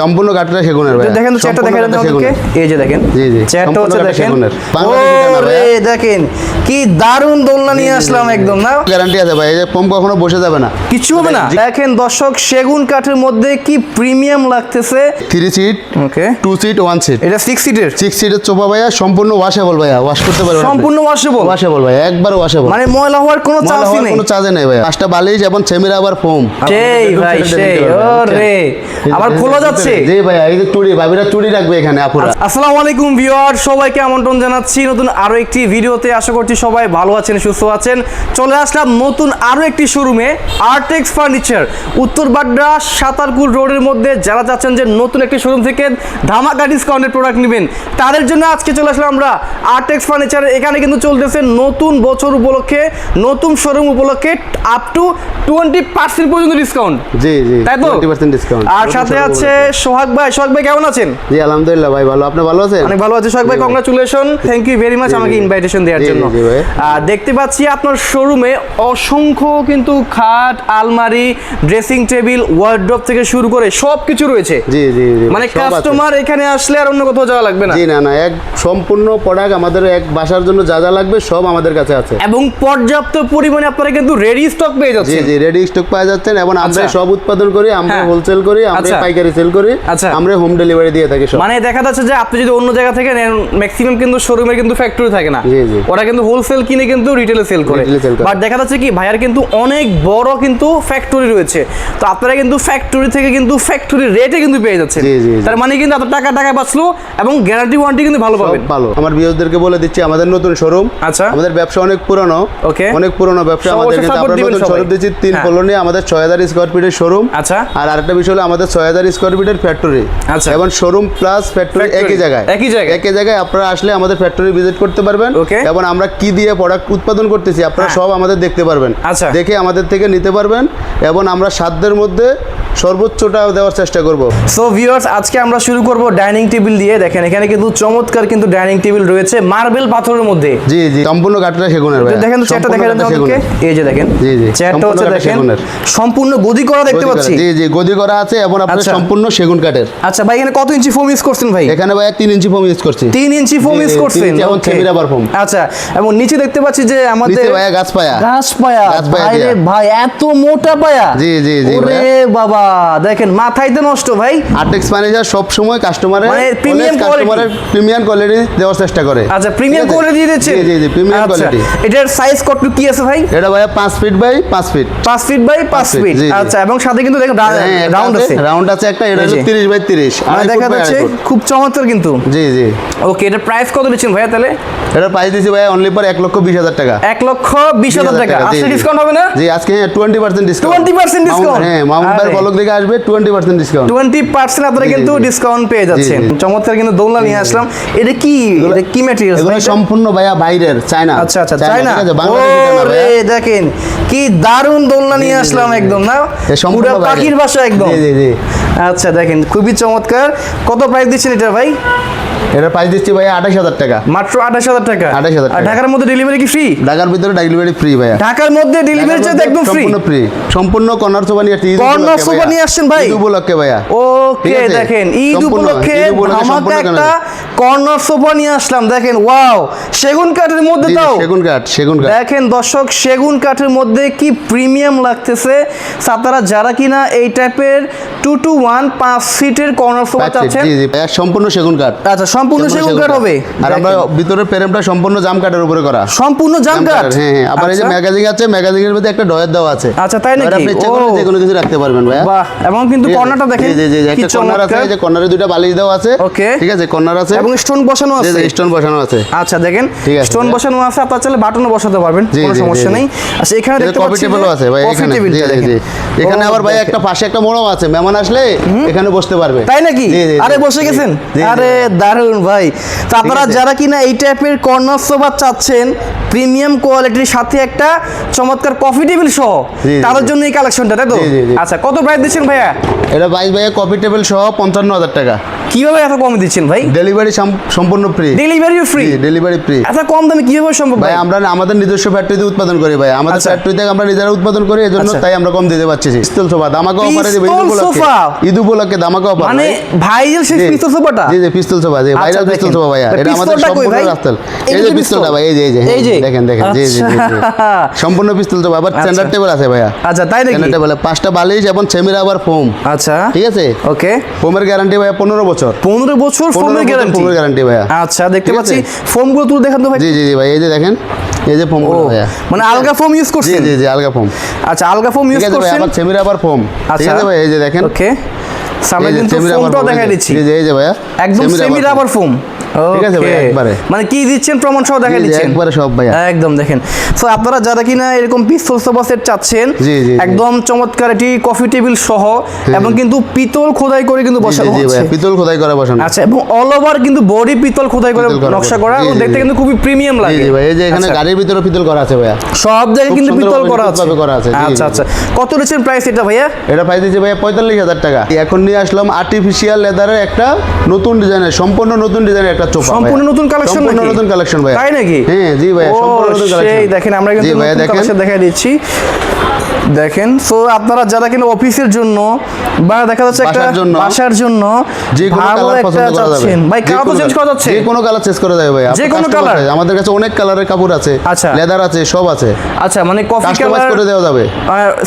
সম্পূর্ণ কাঠটা সেগুনের ভাই দেখেন তো চেয়ারটা দেখেন আমাদেরকে? এই যে দেখেন জি, জি, চেয়ারটা হচ্ছে দেখেন। ওরে দেখেন কি দারুণ দোলনা নিয়ে আসলাম একদম না? গ্যারান্টি আছে ভাই এই যে পম কখনো বসে যাবে না। কিছু হবে না। দেখেন দর্শক সেগুন কাঠের মধ্যে কি প্রিমিয়াম লাগতেছে? Three seat okay two seat one seat এটা সিক্স সিটের সিক্স সিটের চোপা ভাইয়া সম্পূর্ণ ওয়াশেবল ভাইয়া। ওয়াশ করতে পারবেন সম্পূর্ণ ওয়াশেবল ওয়াশেবল ভাইয়া একবার ওয়াশেবল মানে ময়লা হওয়ার কোনো চান্সই নেই। কোনো চার্জে নেই ভাইয়া। পাঁচটা বালিশ এবং সেমিরা আবার ফোম সেই ভাই সেই। ওরে। আবার খোলা যাচ্ছে জি ভাইয়া এই যে চুড়ি ভাবিরা চুড়ি রাখবে এখানে আপুরা। আসসালামু আলাইকুম ভিউয়ার সবাইকে আমন্ত্রণ জানাচ্ছি? নতুন আরও একটি ভিডিওতে আশা করছি সবাই ভালো আছেন সুস্থ আছেন। চলে আসলাম নতুন আরও একটি শোরুমে আর্টেক্স ফার্নিচার উত্তর বাড্ডা সাতারপুর রোডের মধ্যে। যারা চাচ্ছেন যে নতুন একটি শোরুম থেকে ধামাকা ডিসকাউন্টের প্রোডাক্ট নেবেন তাদের জন্য আজকে চলে আসলাম আমরা আর্টেক্স ফার্নিচার এখানে কিন্তু চলতেছে নতুন বছর উপলক্ষে নতুন শোরুম উপলক্ষে আপ টু টোয়েন্টি পার্সেন্ট পর্যন্ত ডিসকাউন্ট জি জি তাই তো? 20% ডিসকাউন্ট আর সাথে আছে সোহাগ ভাই সোহাগ ভাই কেমন আছেন? জি আলহামদুলিল্লাহ ভাই ভালো। আপনি ভালো আছেন? অনেক ভালো আছে সোহাগ ভাই congratulation thank you very much আমাকে ইনভাইটেশন দেওয়ার জন্য। জি, দেখতে পাচ্ছি আপনার শোরুমে অসংখ্য কিন্তু খাট আলমারি ড্রেসিং টেবিল ওয়ার্ড্রপ থেকে শুরু করে সব কিছু রয়েছে। জি জি জি মানে কাস্টমার এখানে আসলে আর অন্য কোথাও যাওয়া লাগবে না। জি না না এক সম্পূর্ণ প্রোডাক্ট আমাদের এক বাসার জন্য যা যা লাগবে সব আমাদের কাছে আছে। এবং পর্যাপ্ত পরিমাণে আপনারা কিন্তু রেডি স্টক পেয়ে জি যাচ্ছেন। জি রেডি স্টক পাওয়া যাচ্ছেন এবং আমরা আচ্ছা। সব উৎপাদন করি আমরা হ্যাঁ। হোলসেল করি আমরা আচ্ছা। পাইকারি সেল করি। আচ্ছা। আমরা হোম ডেলিভারি দিয়ে থাকি মানে দেখা যাচ্ছে যে আপনি যদি অন্য জায়গা থেকে নেন ম্যাক্সিমাম কিন্তু শোরুমের কিন্তু ফ্যাক্টরি থাকে না। ওরা কিন্তু হোলসেল কিনে কিন্তু রিটেলে সেল করে। বাট দেখা যাচ্ছে কি ভাইয়ার কিন্তু অনেক বড় কিন্তু ফ্যাক্টরি রয়েছে তো আপনারা কিন্তু ফ্যাক্টরি থেকে কিন্তু ফ্যাক্টরি রেটে কিন্তু পেয়ে যাচ্ছেন। তার মানে কিন্তু এত টাকা টাকা বাঁচলো এবং গ্যারান্টি ওয়ারেন্টি কিন্তু ভালো পাবেন ভালো আমার বিয়োজদেরকে বলে দিচ্ছি আমাদের নতুন শোরুম আচ্ছা। আমাদের ব্যবসা অনেক পুরনো Okay. অনেক পুরনো ব্যবসা আমাদের কিন্তু আমরা নতুন শোরুম দিচ্ছি তিন হ্যাঁ। কলোনি আমাদের ছয় হাজার স্কোয়ার ফিটের শোরুম আচ্ছা আর আরেকটা বিষয় হলো আমাদের ছয় হাজার স্কোয়ার ফিটের ফ্যাক্টরি আচ্ছা। এবং শোরুম প্লাস ফ্যাক্টরি একই জায়গায় একই জায়গায়। একই জায়গায় আপনারা আসলে আমাদের ফ্যাক্টরি ভিজিট করতে পারবেন এবং আমরা কি দিয়ে প্রোডাক্ট উৎপাদন করতেছি আপনারা হ্যাঁ। সব আমাদের দেখতে পারবেন আচ্ছা। দেখে আমাদের থেকে নিতে পারবেন এবং আমরা সাধ্যের মধ্যে সর্বোচ্চটা দেওয়ার চেষ্টা করব। সো ভিউয়ার্স আজকে আমরা শুরু করব ডাইনিং টেবিল দিয়ে। দেখেন এখানে কিন্তু চমৎকার কিন্তু ডাইনিং টেবিল রয়েছে মার্বেল পাথরের মধ্যে। জি জি সম্পূর্ণ কাঠটা সেগুনের ভাই দেখেন তো চেয়ারটা দেখেন আমাদেরকে এই যে দেখেন জি, জি। চেয়ারটা হচ্ছে দেখেন সম্পূর্ণ গদি করা দেখতে পাচ্ছি। জি জি গদি করা আছে এবং আপনার আচ্ছা। সম্পূর্ণ সেগুন কাঠের। আচ্ছা ভাই এখানে কত ইঞ্চি ফোম ইউজ করছেন ভাই? এখানে ভাই তিন ইঞ্চি ফোম ইউজ করছি। তিন ইঞ্চি ফোম ইউজ করছেন এবং okay. semi rubber আচ্ছা এবং নিচে দেখতে পাচ্ছি যে আমাদের নিচে ভাইয়া গাছ পায়া। গাছ পায়া। ভাই ভাই এত মোটা পায়া। জি, জি, জি, ওরে ভাইয়া। বাবা দেখেন মাথায় তো নষ্ট ভাই। আর্টেক্স ম্যানেজার সব সময় কাস্টমারের মানে premium কাস্টমারের প্রিমিয়াম কোয়ালিটি দেওয়ার চেষ্টা করে। আচ্ছা প্রিমিয়াম? দিয়ে দিচ্ছেন জি জি প্রিমিয়াম আচ্ছা, কোয়ালিটি এটার সাইজ কত কি আছে ভাই? এটা ভাইয়া পাঁচ ফিট বাই পাঁচ ফিট পাঁচ ফিট বাই পাঁচ feet, ফিট জি, জি। আচ্ছা এবং সাথে কিন্তু দেখুন রাউন্ড আছে রাউন্ড আছে একটা এটা এই হলো যে। তিরিশ বাই তিরিশ। মানে দেখা যাচ্ছে খুব চমৎকার কিন্তু। জি জি। ওকে এটার প্রাইস কত দিচ্ছেন ভাইয়া তাহলে? এটা প্রাইস দিছি ভাইয়া অনলি পর এক লক্ষ বিশ হাজার টাকা। এক লক্ষ বিশ হাজার টাকা। আজকে ডিসকাউন্ট হবে না? জি আজকে টোয়েন্টি পার্সেন্ট ডিসকাউন্ট 20% discount? হ্যাঁ মামুন আরে। বলক দেখে আসবে twenty percent discount twenty percent আপনারা কিন্তু ডিসকাউন্ট পেয়ে যাচ্ছেন। চমৎকার কিন্তু দোলনা নিয়ে আসলাম। এটা কি? এটা কি ম্যাটেরিয়াল এগুলো সম্পূর্ণ ভাইয়া বাইরের চায়না। আচ্ছা আচ্ছা চায়না ওরে দেখেন কি দারুণ দোলনা নিয়ে আসলাম একদম না? পুরো পাখির ভাষা একদম। জি জি জি। আচ্ছা দেখেন খুবই চমৎকার। কত প্রাইস দিচ্ছেন এটা ভাই? এটা প্রাইস দিচ্ছি ভাইয়া আঠাশ হাজার টাকা। মাত্র আঠাশ হাজার টাকা? 28,000 আর টাকা। ঢাকার মধ্যে ডেলিভারি কি ফ্রি ঢাকার ভিতরে ডেলিভারি ফ্রি ভাইয়া। ঢাকার মধ্যে ডেলিভারি চার্জ একদম ফ্রি সম্পূর্ণ ফ্রি সম্পূর্ণ কর্নার সোফা নিয়ে আসছি কর্নার সোফা নিয়ে আসছেন ভাই? ঈদ উপলক্ষে ভাইয়া। ওকে দেখেন ঈদ উপলক্ষে উপলক্ষে একটা। কর্নার সোফা নিয়ে আসলাম দেখেন ওয়াও সেগুন কাঠের মধ্যে তাও সেগুন কাঠ সেগুন কাঠ। দেখেন দর্শক সেগুন কাঠের মধ্যে কি প্রিমিয়াম লাগতেছে? সাতারা যারা কিনা এই টাইপের টু টু ওয়ান পাঁচ সিটের কর্নার সোফা চাচ্ছেন। সম্পূর্ণ সেগুন কাঠ। আচ্ছা সম্পূর্ণ সেগুন কাঠ হবে। আর আমরা দেখেন, ভিতরের প্রেমটা সম্পূর্ণ জাম কাঠের উপরে করা। সম্পূর্ণ জাম কাঠ? হ্যাঁ হ্যাঁ। আবার এই যে আচ্ছা। ম্যাগাজিন আছে ম্যাগাজিনের মধ্যে একটা ডয়ার দেওয়া আছে। আচ্ছা, তাই নাকি? আপনি। যে কোনো কিছু রাখতে পারবেন ভাইয়া। বাহ এবং কিন্তু কর্নারটা দেখেন জি জি জি একটা কর্নার আছে এই যে কর্নারে দুইটা বালিশ দেওয়া আছে। Okay. ঠিক আছে কর্নার আছে। এবং স্টোন বসানো আছে জি স্টোন বসানো আছে। আচ্ছা দেখেন স্টোন বসানো আছে আপনার চাইলে বাটনও বসাতে পারবেন কোনো সমস্যা নেই। আচ্ছা এখানে দেখতে কফি পাচ্ছি টেবিলও আছে ভাই এখানে। জি, জি। এখানে আবার ভাই একটা পাশে একটা মোড়ও আছে মেহমান আসলে এখানে বসতে পারবে। তাই নাকি। আরে বসে গেছেন? আরে দারুণ ভাই। তো আপনারা যারা কিনা এই টাইপের কর্নার সোফা চাচ্ছেন প্রিমিয়াম কোয়ালিটির সাথে একটা চমৎকার কফি টেবিল সহ তাদের জন্য এই কালেকশনটা তাই তো। আচ্ছা কত প্রাইস দিচ্ছেন ভাইয়া? এটা বাইশ ভাইয়া কফি টেবিল সহ পঞ্চান্ন হাজার টাকা। কীভাবে এত কম দিচ্ছেন ভাই? ডেলিভারি সম্পূর্ণ ফ্রি ডেলিভারিও ফ্রি ডেলিভারি ফ্রি এত কম দামে কীভাবে সম্ভব ভাই ভাই? আমরা আমাদের নিজস্ব ফ্যাক্টরিতে উৎপাদন করি ভাই। আমাদের আচ্ছা। ফ্যাক্টরিতে আমরা নিজেরা উৎপাদন করি এজন্য আচ্ছা। তাই আমরা কম দিতে পারছি পিস্তল সোফা দামাকা অফারে দেব ঈদ উপলক্ষে। সোফা? ঈদ উপলক্ষে দামাকা অফার মানে ভাইরাল সেই পিস্তল সোফাটা? জি জি পিস্তল সোফা জি ভাইরাল আচ্ছা, পিস্তল সোফা ভাইয়া ভাই, এটা আমাদের সম্পূর্ণ রাস্তাল এই যে পিস্তলটা ভাই এই যে এই যে দেখেন দেখেন জি জি। আচ্ছা। সম্পূর্ণ পিস্তল সোফা আবার আচ্ছা। স্ট্যান্ডার্ড টেবিল আছে ভাইয়া। আচ্ছা তাই নাকি? স্ট্যান্ডার্ড টেবিল পাঁচটা বালিশ এবং সেমিরা আবার ফোম আচ্ছা। ঠিক আছে? ওকে ফোমের গ্যারান্টি ভাইয়া পনেরো বছর। পনেরো বছর। পনেরো ফোনের বছর গ্যারান্টি ফোমের গ্যারান্টি ভাইয়া। আচ্ছা দেখতে পাচ্ছি ফোন ফোমগুলো তুলে দেখান তো ভাই। জি জি ভাই এই যে দেখেন এই যে ফোনগুলো ভাইয়া। মানে আলগা ফোম ইউজ করছেন? জি জি আলগা ফোম আচ্ছা আলগা ফোম ইউজ করছেন? আবার সেমিরা আবার ফোম ঠিক আচ্ছা আছে ভাই এই যে দেখেন। ওকে সামনে যে কিন্তু সেমিরা আবার ফোমটাও foam, দেখা এই যে- দিচ্ছি। জি জি এই যে ভাইয়া। একদম সেমি। রাবার ফোম ঠিক আছে ভাই, একবারে। মানে কি দিচ্ছেন প্রমাণ সহ দেখা জি, জি, দিচ্ছেন? একবারে সব ভাইয়া। একদম দেখেন। সো আপনারা যারা কিনা এরকম পিস্তল সোফা সেট চাচ্ছেন। একদম চমৎকার এটি কফি টেবিল সহ এবং কিন্তু পিতল খোদাই করে কিন্তু বসানো হচ্ছে ভাইয়া পিতল খোদাই করা বসানো। আচ্ছা এবং অল ওভার কিন্তু বডি পিতল খোদাই করে নকশা করা এবং দেখতে কিন্তু খুবই প্রিমিয়াম লাগে জি ভাই এই যে এখানে আচ্ছা। গাড়ির ভিতরে পিতল করা আছে ভাইয়া। সব জায়গায় কিন্তু পিতল করা আছে। করা আছে, আচ্ছা আচ্ছা। কত নিচ্ছেন প্রাইস এটা ভাইয়া? এটা প্রাইস দিচ্ছে ভাইয়া পঁয়তাল্লিশ হাজার টাকা। এখন নিয়ে আসলাম আর্টিফিশিয়াল লেদারের একটা নতুন ডিজাইনের সম্পূর্ণ নতুন ডিজাইনের একটা চোপা সম্পূর্ণ নতুন কালেকশন নাকি? নতুন কালেকশন ভাই তাই নাকি? হ্যাঁ জি ভাইয়া সম্পূর্ণ নতুন কালেকশন দেখেন আমরা কিন্তু নতুন কালেকশন দেখাই দিচ্ছি। দেখেন সো আপনারা যারা কিনা অফিসের জন্য বা দেখা যাচ্ছে একটা বাসার জন্য, যে কোনো কালার পছন্দ করা যাবে। ভাই কালার তো চেঞ্জ করা যাচ্ছে? যে কোনো কালার চেঞ্জ করা যাবে ভাই। যে কোনো colour? আমাদের কাছে অনেক কালারের কাপড় আছে। আচ্ছা। লেদার আছে সব আছে। আচ্ছা মানে কফি কালার করে দেওয়া যাবে।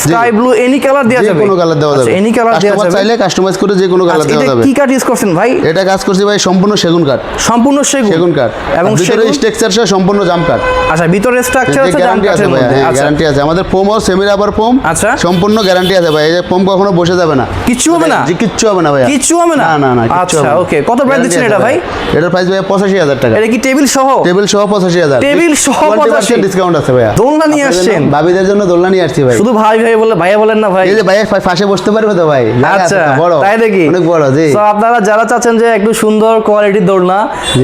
স্কাই ব্লু এনি কালার দেওয়া যাবে? যে কোনো কালার দেওয়া যাবে। এনি কালার দেওয়া যাবে? চাইলে কাস্টমাইজ করে যে কোনো কালার আচ্ছা, দেওয়া যাবে। কি কাঠ ইউজ করছেন ভাই? এটা কাজ করছি ভাই সম্পূর্ণ সেগুন কাঠ সম্পূর্ণ সেগুন? সেগুন কাঠ এবং ভিতরে স্ট্রাকচার সহ সম্পূর্ণ জাম কাঠ আচ্ছা ভিতরে স্ট্রাকচার আছে জাম গ্যারান্টি আছে কাঠের ভাই মধ্যে। হ্যাঁ আচ্ছা। গ্যারান্টি আছে। আমাদের ফোম ও সেমি রাবার ফোম আচ্ছা। সম্পূর্ণ গ্যারান্টি আছে ভাই এই যে কখনো বসে যাবে না। কিচ্ছু হবে না? জি কিচ্ছু হবে না ভাই কিচ্ছু হবে না? না না আচ্ছা, okay। কত Guarantee দিচ্ছেন এটা ভাই? এটার প্রাইস ভাই পঁচাশি হাজার টাকা। এটা কি টেবিল সহ? টেবিল সহ পঁচাশি হাজার। টেবিল সহ 85 ডিসকাউন্ট আছে ভাইয়া। দোলনা নিয়ে আসছেন? ভাবিদের জন্য দোলনা নিয়ে আসছি ভাই। শুধু ভাই ভাই বলে ভাইয়া বলেন না ভাই। এই যে ভাইয়া পা- পাশে বসতে পারবে তো ভাই। আচ্ছা বড়। তাই নাকি? অনেক বড় জি। তো আপনারা যারা চাচ্ছেন যে একটু সুন্দর কোয়ালিটির দোলনা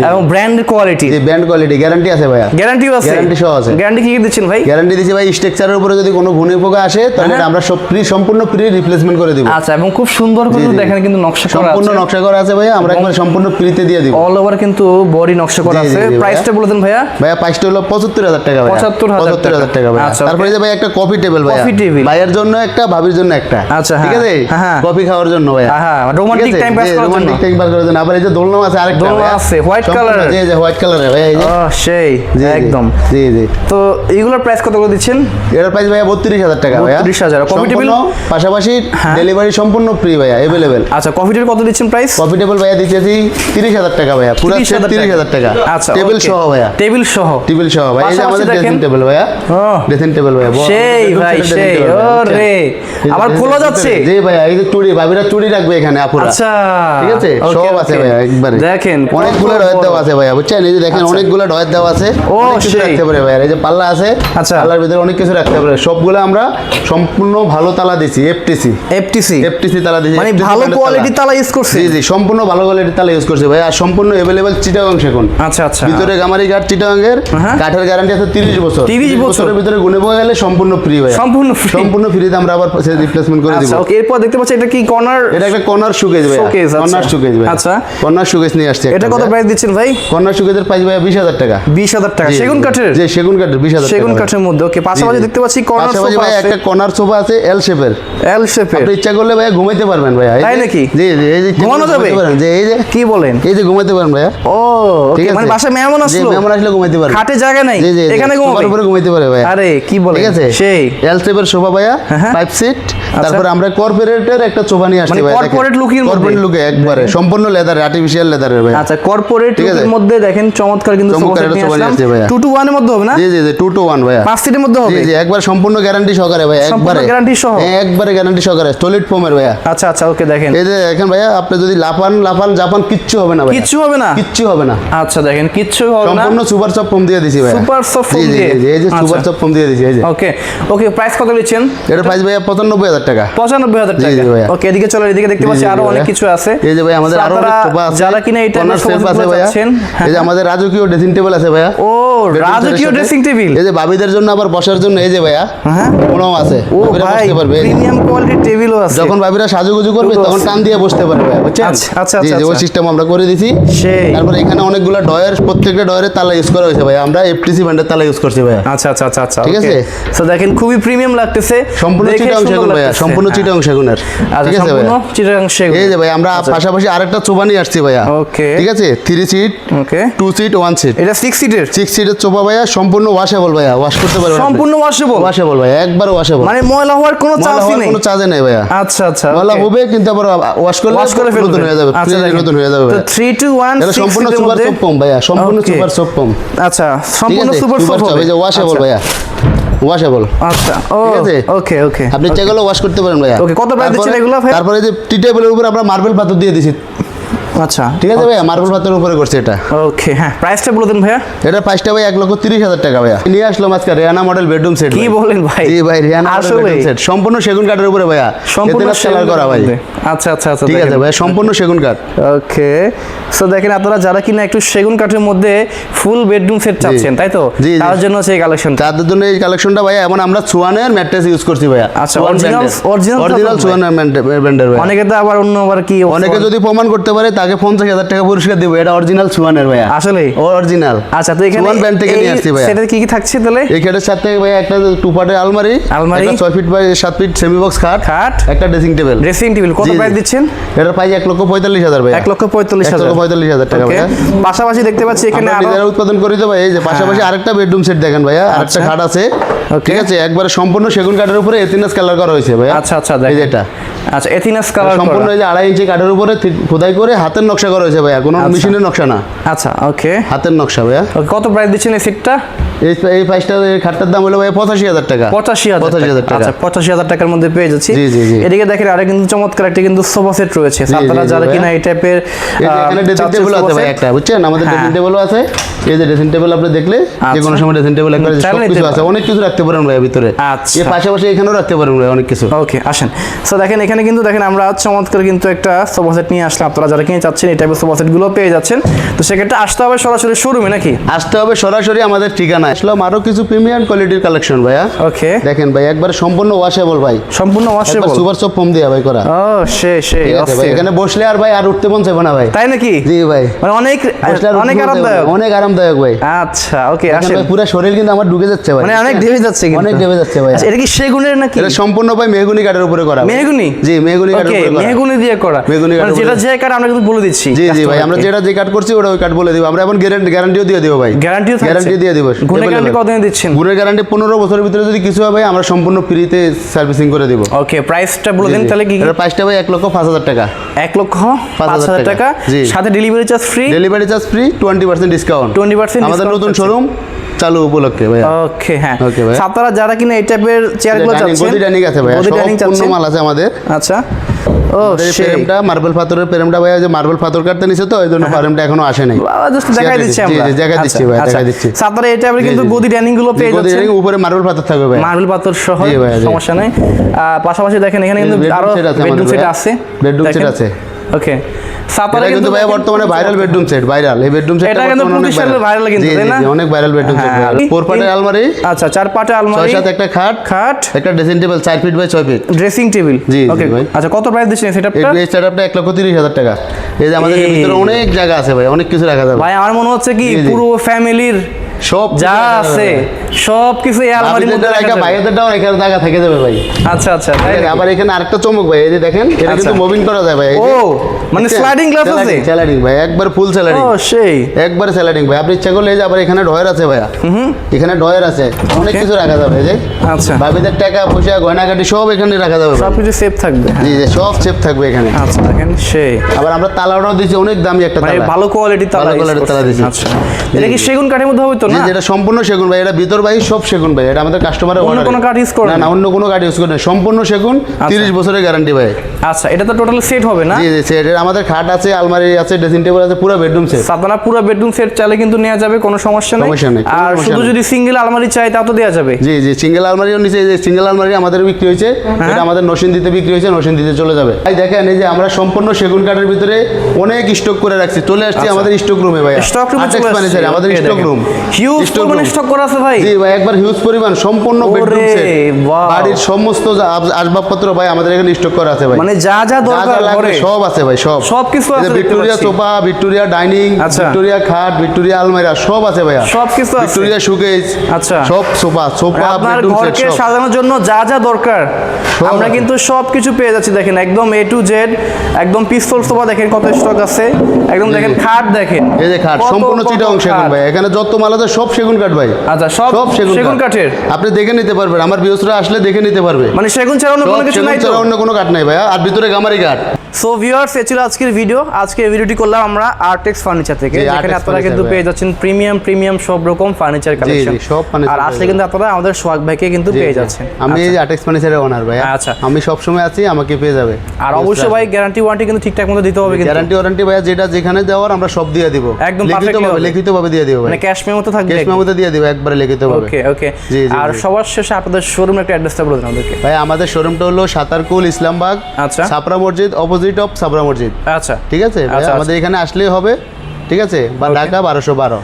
এবং ব্র্যান্ড কোয়ালিটি জি ব্যান্ড কোয়ালিটি গ্যারান্টি আছে ভাইয়া। গ্যারান্টিও আছে? Guarantee সহ আছে। গ্যারান্টি কি কি দিচ্ছেন ভাই? গ্যারান্টি দিচ্ছি ভাই স্ট্রাকচারের উপরে যদি কোনো ঘুনে পোকা আসে তাহলে হ্যাঁ। আমরা সব ফ্রি সম্পূর্ণ ফ্রি রিপ্লেসমেন্ট করে দিব। আচ্ছা এবং খুব সুন্দর জি। দেখেন কিন্তু নকশা করা সম্পূর্ণ নকশা করা আছে ভাইয়া আমরা একবার সম্পূর্ণ ফ্রিতে দিয়ে দিব। অল ওভার কিন্তু বডি নকশা করা আছে। প্রাইসটা বলে দেন ভাইয়া। ভাইয়া প্রাইসটা হলো পঁচাত্তর হাজার টাকা ভাইয়া। 75,000 পঁচাত্তর হাজার টাকা। ভাইয়া। আচ্ছা, তারপরে যে ভাই একটা কফি টেবিল ভাইয়া। Coffee table। ভাইয়ের জন্য একটা ভাবির জন্য একটা। আচ্ছা, ঠিক হ্যাঁ, আছে? হ্যাঁ, হ্যাঁ। কফি খাওয়ার জন্য ভাইয়া। হ্যাঁ, romantic time pass করার জন্য। রোমান্টিক টাইম পাস করার জন্য। আবার এই যে দোলনা আছে আরেকটা দোলনা। আছে, সম্পূর্ণ- colour-এর। জি জি হোয়াইট কালারের ভাইয়া এই যে। ও সেই একদম। জি জি। তো এইগুলোর প্রাইস কত করে দিচ্ছেন? এটার প্রাইস ভাইয়া বত্রিশ হাজার টাকা। ভাইয়া। 32,000 Coffee সম্পূর্ণ পাশাপাশি হ্যাঁ। ডেলিভারি সম্পূর্ণ ফ্রি ভাইয়া অ্যাভেলেবেল আচ্ছা কফিটির কত দিচ্ছেন প্রাইস কফি টেবিল ভাইয়া দিতেছি তিরিশ হাজার টাকা ভাইয়া পুরো সেট তিরিশ হাজার টাকা। আচ্ছা টেবিল সহ ভাইয়া। টেবিল সহ। টেবিল সহ ভাই এই যে আমাদের ড্রেসিং টেবিল ভাইয়া। ড্রেসিং টেবিল ভাইয়া। সেই ভাই, সেই, ওরে। আবার খোলা যাচ্ছে? জি ভাইয়া এই যে চুড়ি ভাবিরা চুড়ি রাখবে এখানে আপুরা। আচ্ছা। ঠিক আছে? সব আছে ভাইয়া একবারে। দেখেন অনেকগুলো ডয়ের। দেওয়া আছে ভাইয়া বুঝছেন? এই যে দেখেন আচ্ছা। অনেকগুলো ডয়ের দেওয়া আছে। ও। রাখতে পারে ভাইয়া। এই যে পাল্লা আছে আচ্ছা। পাল্লার ভিতরে অনেক কিছু রাখতে পারে সবগুলো আমরা সম্পূর্ণ ভালো তালা দিছি এফটিসি এফটিসি এফটিসি তালা দিছি মানে ভালো এর কোয়ালিটির তালা ইউজ করছে জি জি সম্পূর্ণ ভালো কোয়ালিটির তালা ইউজ করছে ভাই আর সম্পূর্ণ অ্যাভেলেবেল চিটাগাং সেগুন। আচ্ছা আচ্ছা। ভিতরে গামারি কাঠ চিটাগাংয়ের হ্যাঁ। কাঠের গ্যারান্টি আছে 30 বছর। 30 বছরের ভিতরে গুনে পাওয়া গেলে সম্পূর্ণ ফ্রি ভাই সম্পূর্ণ free? সম্পূর্ণ ফ্রিতে আমরা আবার রিপ্লেসমেন্ট করে দিব। আচ্ছা ওকে এরপর দেখতে পাচ্ছি এটা কি কর্নার? এটা একটা কর্নার শুকেজ ভাই আচ্ছা। কর্নার শুকেজ ভাই আচ্ছা। কর্নার শুকেজ নিয়ে আসছে এটা কত প্রাইস দিচ্ছেন ভাই? কর্নার শুকেজের প্রাইস ভাই 20000 টাকা। বিশ হাজার টাকা। জি, সেগুন কাঠের? জি সেগুন কাঠের 20000 সেগুন টাকা কাঠের মধ্যে ওকে পাশাপাশি। দেখতে পাচ্ছি কর্নার সোফা একটা কর্নার সোফা আছে এল শেপের এল শেপের আপনি ইচ্ছা করলে ভাই ঘুমাইতে পারবেন ভাই তাই নাকি? জি জি এই যে ঘুমানো যাবে? যে এই যে কি বলেন? এই যে ঘুমাইতে পারেন ভাইয়া। ও ঠিক আছে। মানে বাসায় মেহমান জি, আসলো? মেহমান আসলে ঘুমাইতে পারে খাটে জায়গা নাই? জি জি জি, এখানে ঘুমাবে? উপরে ঘুমাইতে পারে ভাইয়া। আরে কি বলেন? ঠিক আছে? সেই। এল শেপের সোফা ভাইয়া হ্যাঁ, হ্যাঁ। ফাইভ সিট তারপরে আমরা কর্পোরেটের একটা সোফা নিয়ে আসছি ভাই corporate looking এর কর্পোরেট মধ্যে? লুকে একবারে সম্পূর্ণ লেদার আর্টিফিশিয়াল লেদারের ভাই আচ্ছা কর্পোরেট। লুকের মধ্যে দেখেন চমৎকার কিন্তু সোফা নিয়ে সোফা নিয়ে আসলাম। আসছে টু টু ওয়ানের মধ্যে হবে না? জি জি জি টু টু ওয়ান ভাইয়া। পাঁচ সিটের মধ্যে হবে? জি জি একবার সম্পূর্ণ গ্যারান্টি সহকারে ভাই একবারে। guarantee সহ? হ্যাঁ, একবারে গ্যারান্টি সহকারে সলিড ফোমের ভাইয়া। আচ্ছা আচ্ছা ওকে দেখেন। এই যে দেখেন ভাইয়া আপনি যদি লাফান লাফান জাপান কিচ্ছু হবে না ভাই কিচ্ছু হবে না? কিচ্ছু হবে না। আচ্ছা দেখেন কিচ্ছু হবে না। সম্পূর্ণ সুপার চপ ফোম দিয়ে দিছি ভাই Super soft foam জি জি দিয়ে? এই যে আচ্ছা। সুপার চপ ফোম দিয়ে দিছি এই যে। ওকে ওকে প্রাইস কত নিচ্ছেন এটা প্রাইস ভাইয়া পঁচানব্বই হাজার টাকা। ওকে এদিকে চলো এদিকে দেখতে পাচ্ছি আরও অনেক কিছু আছে। এই যে ভাই আমাদের আরও অনেক সোফা আছে। যারা কিনা এই কর্নার সেলফ আছে ভাইয়া। চাচ্ছেন এই যে আমাদের রাজকীয় ড্রেসিং টেবিল আছে ভাইয়া। ও রাজকীয় ড্রেসিং টেবিল এই যে বাবিদের জন্য আবার বসার জন্য এই যে ভাইয়া। হ্যাঁ। আছে। ও ভাই প্রিমিয়াম কোয়ালিটির টেবিলও আছে। যখন ভাবিরা সাজুগুজু করবে তখন টান দিয়ে বসতে পারবে বুঝছেন? আচ্ছা, আচ্ছা, আচ্ছা, ওই আচ্ছা। সিস্টেম আমরা করে দিছি। সেই। তারপরে এখানে অনেকগুলো ডয়ের প্রত্যেকটা ডয়ের তালা ইউজ করা হয়েছে ভাই। আমরা এফটিসি ব্র্যান্ডের তালা ইউজ করছি ভাই। আচ্ছা আচ্ছা আচ্ছা আচ্ছা ঠিক আছে? তো দেখেন খুবই প্রিমিয়াম লাগতেছে। সম্পূর্ণ চিটাং সেগুন লাগতেছে। সম্পূর্ণ হ্যাঁ। চিটাং সেগুনের। আচ্ছা ঠিক আছে সম্পূর্ণ চিটাং সেগুন। এই যে ভাই আমরা পাশাপাশি আরেকটা চোপা নিয়ে আসছি ভাইয়া। Okay. ঠিক আছে? Three seat okay two seat one seat এটা সিক্স সিটের সিক্স সিটের চোপা ভাইয়া। সম্পূর্ণ ওয়াশেবল ভাইয়া। ওয়াশ করতে পারবেন সম্পূর্ণ ওয়াশেবল ওয়াশেবল ভাইয়া। একবার মানে ময়লা হওয়ার কোনো চান্সই নেই। কোনো নেই ভাইয়া। আচ্ছা আচ্ছা ময়লা হবে কিন্তু আবার ওয়াশ করলে ওয়াশ করে নতুন হয়ে যাবে আচ্ছা নতুন হয়ে যাবে তো ভাইয়া। 3 টু 1 এটা সম্পূর্ণ সুপার সোপ পম ভাইয়া সম্পূর্ণ সুপার সোপ পম আচ্ছা সম্পূর্ণ সুপার সোপ এই যে ওয়াশেবল ভাইয়া। ওয়াশেবল আচ্ছা ওকে ওকে আপনি চেগুলো ওয়াশ করতে পারেন ভাইয়া। Okay, কত price দিচ্ছেন এগুলো? তারপরে যে টি টেবিলের উপর আমরা মার্বেল পাথর দিয়ে দিছি। আচ্ছা। ঠিক আছে ভাইয়া মার্বেল পাথরের উপরে করছে এটা। ওকে হ্যাঁ প্রাইসটা বলে দেন ভাইয়া। এটা প্রাইসটা ভাই এক লক্ষ তিরিশ হাজার টাকা ভাইয়া। নিয়ে আসলাম আজকে রিয়ানা মডেল বেডরুম সেট কি বলেন ভাই? জি ভাই রিয়ানা মডেল বেডরুম সেট সম্পূর্ণ সেগুন কাঠের উপরে ভাইয়া। সম্পূর্ণ কালার করা ভাই। আচ্ছা আচ্ছা আচ্ছা ঠিক আছে ভাই সম্পূর্ণ সেগুন কাঠ। ওকে সো দেখেন আপনারা যারা কিনা একটু সেগুন কাঠের মধ্যে ফুল বেডরুম সেট চাচ্ছেন তাই তো। তার জন্য সেই কালেকশন তাদের জন্য এই কালেকশনটা ভাইয়া এমন আমরা সুয়ানের ম্যাট্রেস ইউজ করছি ভাইয়া। আচ্ছা, original- original অরিজিনাল তো সুয়ানের ব্র্যান্ডের ভাইয়া। অনেকে তো আবার অন্য আবার কি অনেকে যদি প্রমাণ করতে পারে তাকে পঞ্চাশ হাজার টাকা পুরস্কার দেবো এটা অরিজিনাল সুয়ানের ভাইয়া। আসলে অরিজিনাল আচ্ছা তো এখানে সুয়ান ব্র্যান্ড থেকে নিয়ে আসছি ভাইয়া। সেটা কি কি থাকছে তাহলে? এই খাটের সাথে ভাইয়া একটা টু পার্টের আলমারি আলমারি। একটা ছয় ফিট বাই সাত ফিট সেমি বক্স খাট খাট। একটা ড্রেসিং টেবিল ড্রেসিং টেবিল কত। প্রাইস দিচ্ছেন? এটার প্রাইস এক লক্ষ পঁয়তাল্লিশ হাজার ভাইয়া। এক লক্ষ পঁয়তাল্লিশ হাজার। পঁয়তাল্লিশ হাজার টাকা. ভাইয়া। পাশাপাশি দেখতে পাচ্ছি এখানে আরও উৎপাদন করি তো ভাই এই যে পাশাপাশি আরেকটা বেডরুম সেট দেখেন ভাইয়া আরেকটা আচ্ছা। খাট আছে। ঠিক আছে একবারে সম্পূর্ণ সেগুন কাঠের উপরে এতিনাস কালার করা হয়েছে ভাইয়া। আচ্ছা আচ্ছা এই দেখেন যে এটা। আচ্ছা এথিনাস কালার সম্পূর্ণ এই যে আড়াই ইঞ্চি কাঠের উপরে খোদাই করে হাতের নকশা করা হয়েছে ভাইয়া কোনো আচ্ছা। মেশিনের নকশা না। আচ্ছা ওকে হাতের নকশা ভাইয়া। কত প্রাইস দিচ্ছেন এই সিটটা এই এই প্রাইসটা খাটটার দাম হলো ভাইয়া পঁচাশি হাজার টাকা। পঁচাশি হাজার পঁচাশি হাজার টাকা। আচ্ছা পঁচাশি হাজার টাকার মধ্যে পেয়ে যাচ্ছি। জি, জি, জি। এদিকে দেখেন আরেক কিন্তু চমৎকার একটা কিন্তু সোফা সেট রয়েছে। আপনারা যারা কিনা এই টাইপের এখানে ড্রেসিং টেবিল আছে ভাই একটা বুঝছেন? আমাদের হ্যাঁ। ড্রেসিং টেবিলও আছে। এই যে ড্রেসিং টেবিল আপনি দেখলে যে কোনো আচ্ছা। সময় ড্রেসিং টেবিল একবার সব কিছু আছে। অনেক কিছু রাখতে পারেন ভাই ভিতরে। আচ্ছা। এর পাশাপাশি এখানেও রাখতে পারেন ভাই অনেক কিছু। ওকে আসেন। সো দেখেন এখানে কিন্তু দেখেন আমরা চমৎকার কিন্তু একটা সোফা সেট নিয়ে আসলাম। আপনারা যারা কিনে চাচ্ছেন এই টাইপের সোফা সেটগুলো পেয়ে যাচ্ছেন। তো সেক্ষেত্রে আসতে হবে সরাসরি শোরুমে নাকি? আসতে হবে সরাসরি আমাদের ঠিকানা আসলাম আরও কিছু প্রিমিয়াম কোয়ালিটির কালেকশন ভাইয়া। ওকে দেখেন ভাই একবার সম্পূর্ণ ওয়াশেবল ভাই। সম্পূর্ণ ওয়াশেবল সুপার সব ফোম দিয়া ভাই করা। ও সে সে ভাই এখানে বসলে আর ভাই আর উঠতে মন চাইবে না ভাই। তাই নাকি? জি ভাই। মানে অনেক অনেক মন। আরামদায়ক। অনেক আরামদায়ক ভাই। আচ্ছা ওকে আসেন। পুরো শরীর কিন্তু আমার ঢুকে যাচ্ছে ভাই। মানে অনেক ঢেবে যাচ্ছে কিন্তু। অনেক ঢেবে যাচ্ছে ভাই। আচ্ছা, এটা কি সেগুনের নাকি? এটা সম্পূর্ণ ভাই মেহগুনি কাঠের উপরে করা। মেহগুনি? জি মেহগুনি কাঠের উপরে করা। মেহগুনি দিয়ে করা। মেহগনি মানে কাঠের যেটা যে কাঠ আমরা কিন্তু বলে দিচ্ছি। জি জি ভাই আমরা যেটা যে কাট করছি ওটা ওই কাট বলে দিব। আমরা এখন গ্যারান্টি গ্যারান্টিও দিয়ে দিব ভাই। গ্যারান্টিও গ্যারান্টি দিয়ে দিব। গুণে গ্যারান্টি কতদিন দিচ্ছেন গুণের গ্যারান্টি পনেরো বছরের ভিতরে যদি কিছু হয় ভাই আমরা সম্পূর্ণ ফ্রিতে সার্ভিসিং করে দিব। ওকে প্রাইসটা বলে দিন তাহলে কি? এটার প্রাইসটা ভাই এক লক্ষ পাঁচ হাজার টাকা। এক লক্ষ পাঁচ পাঁচ হাজার হাজার টাকা টাকা। সাথে delivery charge free delivery charge free twenty percent discount 20% আমাদের নতুন শোরুম চালু উপলক্ষে ভাই ওকে হ্যাঁ। Okay, ভাই। আপনারা যারা কিনা এই টাইপের চেয়ারগুলো চাচ্ছেন গদি ডাইনিং আছে ভাই গদি ডাইনিং পূর্ণ মাল আছে আমাদের। আচ্ছা। ও ফ্রেমটা মার্বেল পাথরের ফ্রেমটা ভাই যে মার্বেল পাথর কাটতে নিছে তো ওই জন্য ফ্রেমটা এখনও আসে নাই। জাস্ট দেখাই দিচ্ছি আমরা জি দেখাই দিচ্ছি ভাই দেখাই দিচ্ছি। আচ্ছা, এটা এই কিন্তু। গদি ডাইনিংগুলো পেয়ে গদি যাচ্ছেন। ডাইনিং উপরে মার্বেল পাথর থাকবে ভাই মার্বেল পাথর সহ সমস্যা নাই। পাশাপাশি দেখেন এখানে কিন্তু আরও বেডরুম সেট আছে। বেডরুম সেট আছে। ওকে এটা কিন্তু ভাই বর্তমানে ভাইরাল বেডরুম সেট ভাইরাল এই বেডরুম সেট এটা কিন্তু সালে viral কিন্তু, তাই না? অনেক ভাইরাল বেডরুম সেট ফোর পার্টের আলমারি। আচ্ছা চার পাটে ছয় আলমারি। সাত একটা খাট। খাট। একটা ড্রেসিং টেবিল চার ফিট বাই ছয় ফিট ড্রেসিং টেবিল জি, ওকে। আচ্ছা কত প্রাইস দিচ্ছেন সেটআপটা এই সেটআপটা এক লক্ষ তিরিশ হাজার টাকা। এই যে আমাদের ভিতরে অনেক জায়গা আছে ভাই অনেক কিছু রাখা যাবে। ভাই আমার মনে হচ্ছে কি। পুরো ফ্যামিলির সব যা আছে সব কিছু এই আলমারির মধ্যে রাখা। ভাইয়াদেরটাও এখানে জায়গা থেকে যাবে ভাই। আচ্ছা আচ্ছা? আবার এখানে আরেকটা চমক ভাই এই যে দেখেন এটা আচ্ছা। কিন্তু মুভিং করা যায় ভাই ও, মানে sliding glass আছে? ভাই একবার ফুল ও সেই। একবার ভাই আপনি ইচ্ছা করলে এই যে আবার এখানে ডয়ের আছে ভাইয়া। এখানে ডয়ের আছে অনেক কিছু রাখা যাবে এই যে। আচ্ছা। ভাবিদের টাকা পয়সা গয়নাগাটি সব এখানে রাখা যাবে সব কিছু সেফ থাকবে। জি জি সব সেফ থাকবে এখানে। আচ্ছা দেখেন সেই। আবার আমরা তালাটাও দিচ্ছি অনেক দামি একটা মানে তালা। ভালো কোয়ালিটির তালা ভালো quality-র তালা। দিছি। আচ্ছা। এটা কি সেগুন কাঠের মধ্যে হবে তো? না? যেটা সম্পূর্ণ সেগুন ভাই এটা ভিতর সব সেগুন ভাই এটা আমাদের কাস্টমারের অন্য কোনো কাঠ use করেন না অন্য কোনো কাঠ ইউজ করেন না। সম্পূর্ণ সেগুন তিরিশ বছরের গ্যারান্টি ভাই। আচ্ছা এটা তো টোটাল সেট হবে না? জি জি সেট আমাদের খাট আছে আলমারি আছে ড্রেসিং টেবিল আছে পুরো বেডরুম সেট আপনারা পুরো বেডরুম সেট চাইলে কিন্তু নেওয়া যাবে কোনো সমস্যা নেই। সমস্যা নেই, আর শুধু যদি সিঙ্গেল আলমারি চাই তাও তো দেওয়া যাবে? জি জি সিঙ্গেল আলমারিও নিচে যে সিঙ্গেল আলমারি আমাদের বিক্রি হয়েছে হ্যাঁ। এটা আমাদের দিতে বিক্রি হয়েছে নসিন দিতে চলে যাবে। ভাই দেখেন এই যে আমরা সম্পূর্ণ সেগুন কাঠের ভিতরে অনেক স্টক করে রাখছি চলে আসছি আচ্ছা। আমাদের স্টক রুমে ভাই। স্টক রুমে। আমাদের স্টক রুম হিউজ পরিমাণে। স্টক করা আছে ভাই। জি ভাই একবার হিউজ পরিমাণ সম্পূর্ণ বেডরুম সেট বাড়ির সমস্ত আসবাবপত্র ভাই আমাদের এখানে স্টক করা আছে ভাই। মানে যা যা দরকার ঘরে। সব আছে ভাই সব। সব কিছু আছে ভিক্টোরিয়া সোফা ভিক্টোরিয়া ডাইনিং আচ্ছা। ভিক্টোরিয়া খাট ভিক্টোরিয়া আলমারি সব আছে ভাইয়া। সব কিছু আছে। ভিক্টোরিয়া সুকেজ আচ্ছা। সব সোফা সোফা বেডরুম সেট ঘরকে সব। সাজানোর জন্য যা যা দরকার আমরা কিন্তু সব কিছু পেয়ে যাচ্ছি দেখেন একদম এ টু জেড একদম পিস্তল সোফা দেখেন কত স্টক আছে। একদম দেখেন খাট দেখেন। এই যে খাট সম্পূর্ণ চিটাং সেগুন খাট। ভাই। এখানে যত মাল আছে সব সেগুন কাঠ ভাই। আচ্ছা সব সেগুন কাঠের? আপনি দেখে নিতে পারবেন আমার বিয়সরা আসলে দেখে নিতে পারবে। মানে সেগুন ছাড়া অন্য কোনো কিছু নাই তো? ছাড়া অন্য কোনো কাঠ নাই ভাইয়া আর ভিতরে গামারি কাঠ। সো ভিউয়ার্স এ ছিল আজকের ভিডিও আজকে এই ভিডিওটি করলাম আমরা আর্টেক্স ফার্নিচার থেকে Artex আপনারা কিন্তু পেয়ে যাচ্ছেন প্রিমিয়াম প্রিমিয়াম সব রকম ফার্নিচার কালেকশন সব আর আসলে কিন্তু আপনারা আমাদের সোহাগ ভাইকে কিন্তু পেয়ে যাচ্ছেন। আমি এই আটেক্স ফার্নিচারের ওনার ভাই আচ্ছা। আমি সব সময় আছি আমাকে পেয়ে যাবে। আর অবশ্যই ভাই গ্যারান্টি ওয়ারেন্টি কিন্তু ঠিকঠাক মতো দিতে হবে কিন্তু। গ্যারান্টি ওয়ারেন্টি ভাইয়া যেটা যেখানে দেওয়ার আমরা সব দিয়ে দিব। একদম লিখিত perfectly ভাবে লিখিত ভাবে দিয়ে দিব মানে ক্যাশ মেমো তো থাকবে ক্যাশ মেমোতে দিয়ে দিব একবারে লিখিত ওকে ওকে। আর সবার শেষে আপনাদের একটা অ্যাড্রেসটা বলে দিন আমাদেরকে। ভাই আমাদের শোরুমটা হলো সাতারকুল ইসলামবাগ আচ্ছা। মসজিদ অপোজিট অফ মসজিদ। আচ্ছা। ঠিক আছে? আচ্ছা, আমাদের এখানে আসলেই হবে। ঠিক আছে? বা ঢাকা বারোশো বারো।